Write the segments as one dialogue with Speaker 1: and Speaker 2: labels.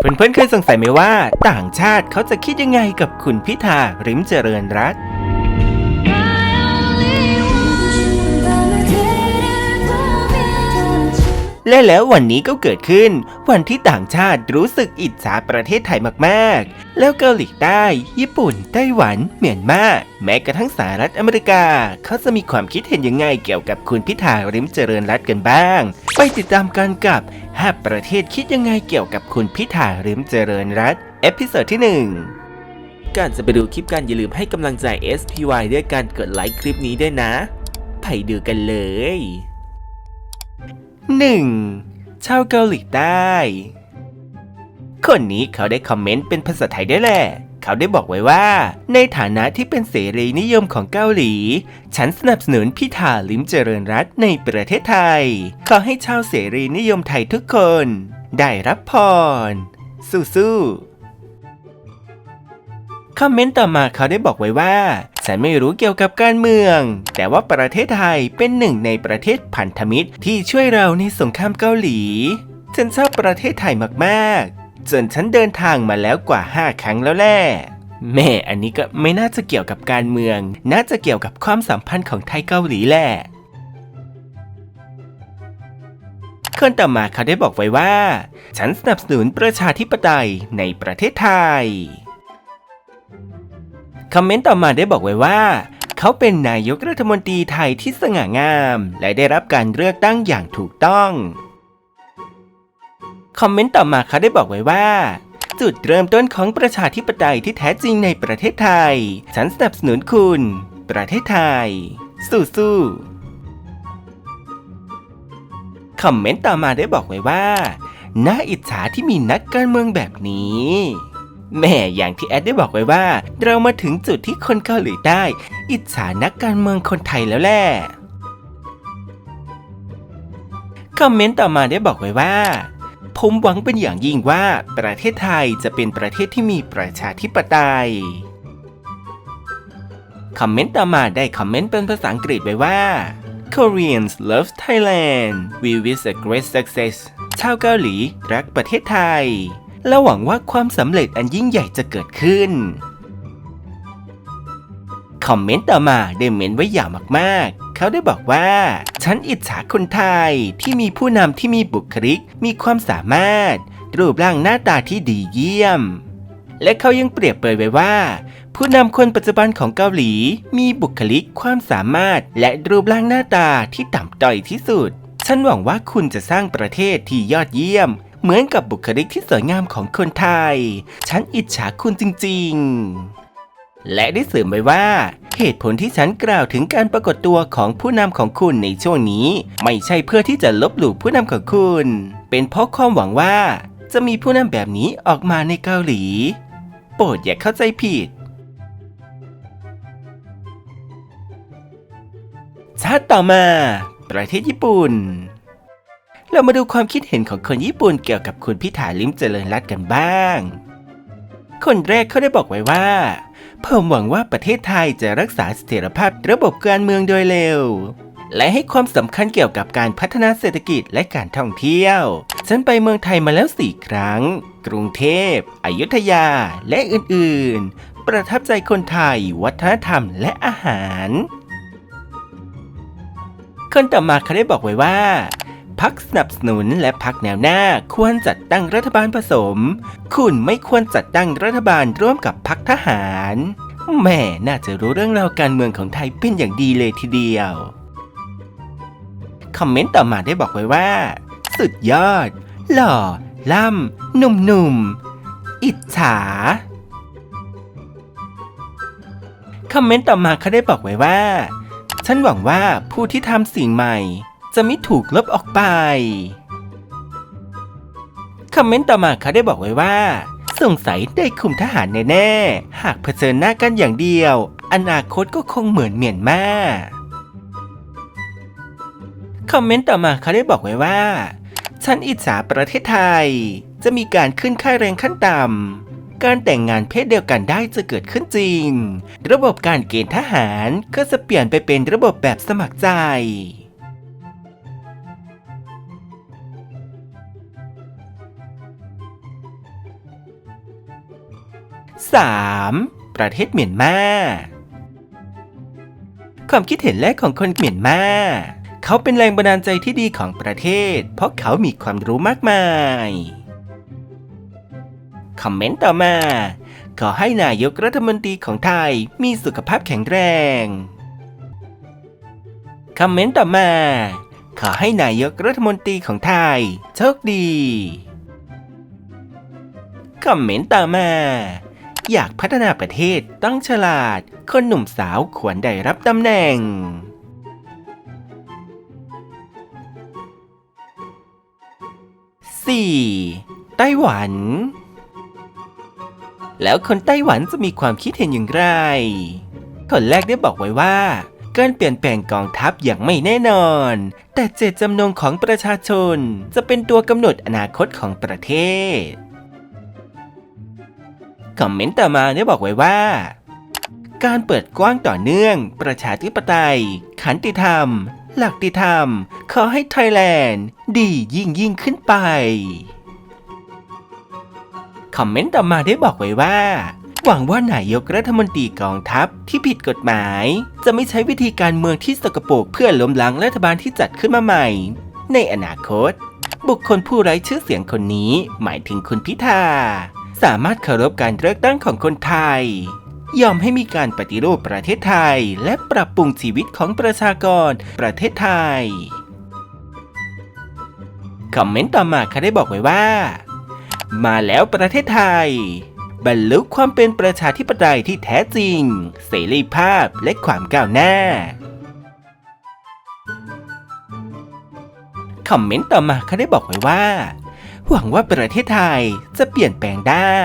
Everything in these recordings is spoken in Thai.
Speaker 1: เพื่อนๆเคยสงสัยไหมว่า ต่างชาติเขาจะคิดยังไงกับคุณพิธาริมเจริญรัตน์ และแล้ววันนี้ก็เกิดขึ้น วันที่ต่างชาติรู้สึกอิจฉาประเทศไทยมากๆ แล้วเกาหลีใต้ ญี่ปุ่น ไต้หวัน เมียนมา แม้กระทั่งสหรัฐอเมริกา เขาจะมีความคิดเห็นยังไงเกี่ยวกับคุณพิธาริมเจริญรัตน์กันบ้าง ไปติดตามกันกับห้าประเทศคิดยังไงเกี่ยวกับคุณพิธาริมเจริญรัตน์เอพิโซดที่หนึ่ง
Speaker 2: ก่อนจะไปดูคลิปกันอย่าลืมให้กำลังใจ SPY ด้วยการกดไลค์คลิปนี้ด้วยนะ ไปดูกันเลย
Speaker 1: 1. ชาวเกาหลีใต้ คนนี้เขาได้คอมเมนต์เป็นภาษาไทยได้แหละ เขาได้บอกไว้ว่า ในฐานะที่เป็นเสรีนิยมของเกาหลี ฉันสนับสนุนพิธาลิมเจริญรัตในประเทศไทย ขอให้ชาวเสรีนิยมไทยทุกคน ได้รับพร สู้ๆคอมเมนต์ต่อมาเขาได้บอกไว้ว่า ฉันไม่รู้เกี่ยวกับการเมือง แต่ว่าประเทศไทยเป็นหนึ่งในประเทศพันธมิตรที่ช่วยเราในสงครามเกาหลี ฉันชอบประเทศไทยมากๆ จนฉันเดินทางมาแล้วกว่า 5 ครั้งแล้วแหละแม่อันนี้ก็ไม่น่าจะเกี่ยวกับการเมือง น่าจะเกี่ยวกับความสัมพันธ์ของไทยเกาหลีแหละคนต่อมาเขาได้บอกไว้ว่า ฉันสนับสนุนประชาธิปไตยในประเทศไทย คอมเมนต์ต่อมาได้บอกไว้ว่า เขาเป็นนายกรัฐมนตรีไทยที่สง่างาม และได้รับการเลือกตั้งอย่างถูกต้อง คอมเมนต์ต่อมาเขาได้บอกไว้ว่า จุดเริ่มต้นของประชาธิปไตยที่แท้จริงในประเทศไทย ฉันสนับสนุนคุณ ประเทศไทย สู้ๆคอมเมนต์ต่อมาได้บอกไว้ว่าน่าอิจฉาที่มีนักการเมืองแบบนี้ แม่อย่างที่แอดได้บอกไว้ว่า เรามาถึงจุดที่คนเกาหลีใต้ อิจฉานักการเมืองคนไทยแล้วแหละคอมเมนต์ต่อมาได้บอกไว้ว่า ผมหวังเป็นอย่างยิ่งว่าประเทศไทยจะเป็นประเทศที่มีประชาธิปไตยคอมเมนต์ต่อมาได้คอมเมนต์เป็นภาษาอังกฤษไว้ว่า Koreans love Thailand we wish a great success ชาวเกาหลีรักประเทศไทย และหวังว่าความสำเร็จอันยิ่งใหญ่จะเกิดขึ้น คอมเมนต์ต่อมาได้เมนไว้ยางมากๆ เขาได้บอกว่า ฉันอิจฉาคนไทยที่มีผู้นำที่มีบุคลิก มีความสามารถ รูปร่างหน้าตาที่ดีเยี่ยม และเขายังเปรียบเปรยไว้ว่า ผู้นำคนปัจจุบันของเกาหลี มีบุคลิกความสามารถ และรูปร่างหน้าตาที่ต่ำต้อยที่สุด ฉันหวังว่าคุณจะสร้างประเทศที่ยอดเยี่ยม เหมือนกับบุคลิกที่สวยงามของคนไทย ฉันอิจฉาคุณจริง ๆ และได้เสริมไว้ว่า เหตุผลที่ฉันกล่าวถึงการปรากฏตัวของผู้นำของคุณในช่วงนี้ ไม่ใช่เพื่อที่จะลบหลู่ผู้นำของคุณ เป็นเพราะความหวังว่า จะมีผู้นำแบบนี้ออกมาในเกาหลี โปรดอย่าเข้าใจผิดชาติต่อมา ประเทศญี่ปุ่น เรามาดูความคิดเห็นของคนญี่ปุ่นเกี่ยวกับคุณพิธาลิมเจริญรัตน์กันบ้าง คนแรกเขาได้บอกไว้ว่า ผมหวังว่าประเทศไทยจะรักษาเสถียรภาพระบบการเมืองโดยเร็ว และให้ความสำคัญเกี่ยวกับการพัฒนาเศรษฐกิจและการท่องเที่ยว ฉันไปเมืองไทยมาแล้วสี่ครั้ง กรุงเทพ อยุธยา และอื่นๆ ประทับใจคนไทย วัฒนธรรม และอาหารคนต่อมาเขาได้บอกไว้ว่า พักสนับสนุนและพักแนวหน้าควรจัดตั้งรัฐบาลผสม คุณไม่ควรจัดตั้งรัฐบาลร่วมกับพักทหารแม่น่าจะรู้เรื่องราวการเมืองของไทยเป็นอย่างดีเลยทีเดียว คอมเมนต์ต่อมาได้บอกไว้ว่า สุดยอด หล่อ ล่ำหนุ่มๆ อิจฉา คอมเมนต์ต่อมาเขาได้บอกไว้ว่า ฉันหวังว่าผู้ที่ทำสิ่งใหม่ จะไม่ถูกลบออกไป คอมเมนต์ต่อมาเขาได้บอกไว้ว่า สงสัยได้คุมทหารแน่ๆ หากเผชิญหน้ากันอย่างเดียว อนาคตก็คงเหมือนเมียนมาคอมเมนต์ต่อมาเขาได้บอกไว้ว่า ฉันอิจฉาประเทศไทย จะมีการขึ้นค่าแรงขั้นต่ำ การแต่งงานเพศเดียวกันได้จะเกิดขึ้นจริง ระบบการเกณฑ์ทหารก็จะเปลี่ยนไปเป็นระบบแบบสมัครใจ 3. ประเทศเมียนมา ความคิดเห็นแรกของคนเมียนมาเขาเป็นแรงบันดาลใจที่ดีของประเทศ เพราะเขามีความรู้มากมาย คอมเมนต์ต่อมา ขอให้นายกรัฐมนตรีของไทยมีสุขภาพแข็งแรง คอมเมนต์ต่อมา ขอให้นายกรัฐมนตรีของไทยโชคดี คอมเมนต์ต่อมา อยากพัฒนาประเทศต้องฉลาด คนหนุ่มสาวควรได้รับตำแหน่ง 4. ไต้หวัน แล้วคนไต้หวันจะมีความคิดเห็นอย่างไร คนแรกได้บอกไว้ว่า การเปลี่ยนแปลงกองทัพอย่างไม่แน่นอน แต่เจตจำนงของประชาชนจะเป็นตัวกำหนดอนาคตของประเทศ คอมเมนต์ต่อมาได้บอกไว้ว่า การเปิดกว้างต่อเนื่อง ประชาธิปไตย ขันติธรรม หลักติธรรม ขอให้ไทยแลนด์ดียิ่งยิ่งขึ้นไป คอมเมนต์ต่อมาได้บอกไว้ว่าหวังว่านายกรัฐมนตรีกองทัพที่ผิดกฎหมาย จะไม่ใช้วิธีการเมืองที่สกปรกเพื่อล้มล้างรัฐบาลที่จัดขึ้นมาใหม่ ในอนาคต บุคคลผู้ไร้ชื่อเสียงคนนี้หมายถึงคุณพิธา สามารถเคารพการเลือกตั้งของคนไทย ยอมให้มีการปฏิรูปประเทศไทย และปรับปรุงชีวิตของประชากรประเทศไทย คอมเมนต์ต่อมาเขาได้บอกไว้ว่า มาแล้วประเทศไทย บรรลุความเป็นประชาธิปไตยที่แท้จริง เสรีภาพและความก้าวหน้าคอมเมนต์ต่อมาเขาได้บอกไว้ว่า หวังว่าประเทศไทยจะเปลี่ยนแปลงได้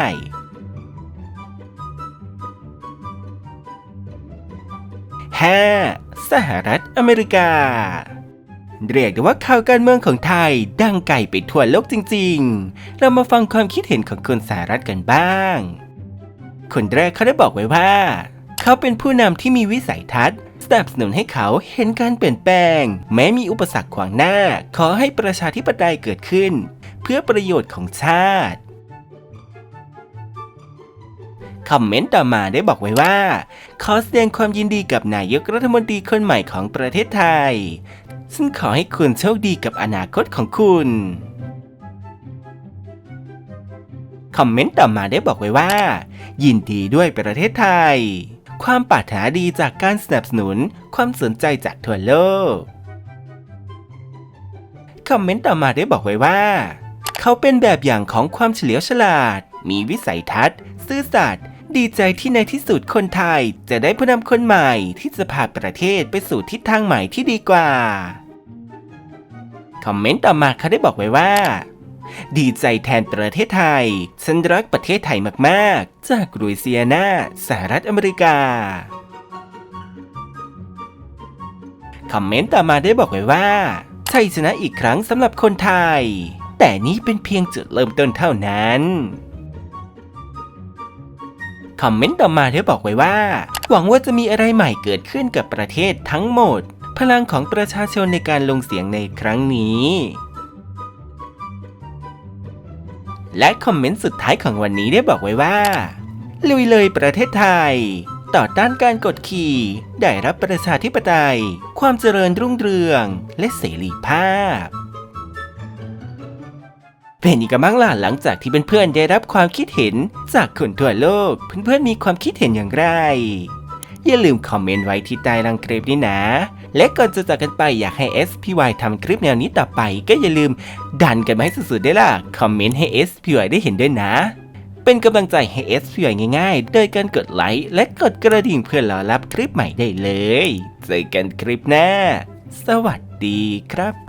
Speaker 1: 5. สหรัฐอเมริกา เรียกได้ว่าข่าวการเมืองของไทยดังไกลไปทั่วโลกจริงๆ เรามาฟังความคิดเห็นของคนสหรัฐกันบ้าง คนแรกเขาได้บอกไว้ว่า เขาเป็นผู้นำที่มีวิสัยทัศน์สนับสนุนให้เขาเห็นการเปลี่ยนแปลง แม้มีอุปสรรคขวางหน้า ขอให้ประชาธิปไตยเกิดขึ้น เพื่อประโยชน์ของชาติ คอมเมนต์ต่อมาได้บอกไว้ว่า ขอแสดงความยินดีกับนายกรัฐมนตรีคนใหม่ของประเทศไทย ซึ่งขอให้คุณโชคดีกับอนาคตของคุณคอมเมนต์ต่อมาได้บอกไว้ว่า ยินดีด้วยประเทศไทย ความปรารถนาดีจากการสนับสนุน ความสนใจจากทั่วโลก คอมเมนต์ต่อมาได้บอกไว้ว่า เขาเป็นแบบอย่างของความเฉลียวฉลาด มีวิสัยทัศน์ ซื่อสัตย์ดีใจที่ในที่สุดคนไทย จะได้ผู้นำคนใหม่ที่จะพาประเทศไปสู่ทิศทางใหม่ที่ดีกว่า คอมเมนต์ต่อมาเขาได้บอกไว้ว่า ดีใจแทนประเทศไทย ฉันรักประเทศไทยมากๆ จากลุยเซียนาสหรัฐอเมริกา คอมเมนต์ต่อมาได้บอกไว้ว่าชัยชนะอีกครั้งสำหรับคนไทย แต่นี่เป็นเพียงจุดเริ่มต้นเท่านั้นคอมเมนต์ต่อมาได้บอกไว้ว่า หวังว่าจะมีอะไรใหม่เกิดขึ้นกับประเทศทั้งหมด พลังของประชาชนในการลงเสียงในครั้งนี้ และคอมเมนต์สุดท้ายของวันนี้ได้บอกไว้ว่า ลุยเลยประเทศไทย ต่อต้านการกดขี่ ได้รับประชาธิปไตย ความเจริญรุ่งเรือง และเสรีภาพ เป็นอีกบ้างล่ะหลังจากที่เพื่อนๆได้รับความคิดเห็นจากคนทั่วโลก เพื่อนๆมีความคิดเห็นอย่างไร อย่าลืมคอมเมนต์ไว้ที่ใต้ลังคลิปนี้นะ และก่อนจะจากกันไปอยากให้ SPY ทำคลิปแนวนี้ต่อไป ก็อย่าลืมดันกันมาให้สุดๆได้ล่ะ คอมเมนต์ให้ SPY ได้เห็นด้วยนะ เป็นกำลังใจให้ SPY ง่ายๆ โดยการกดไลค์และกดกระดิ่งเพื่อรอรับคลิปใหม่ได้เลย เจอกันคลิปหน้า สวัสดีครับ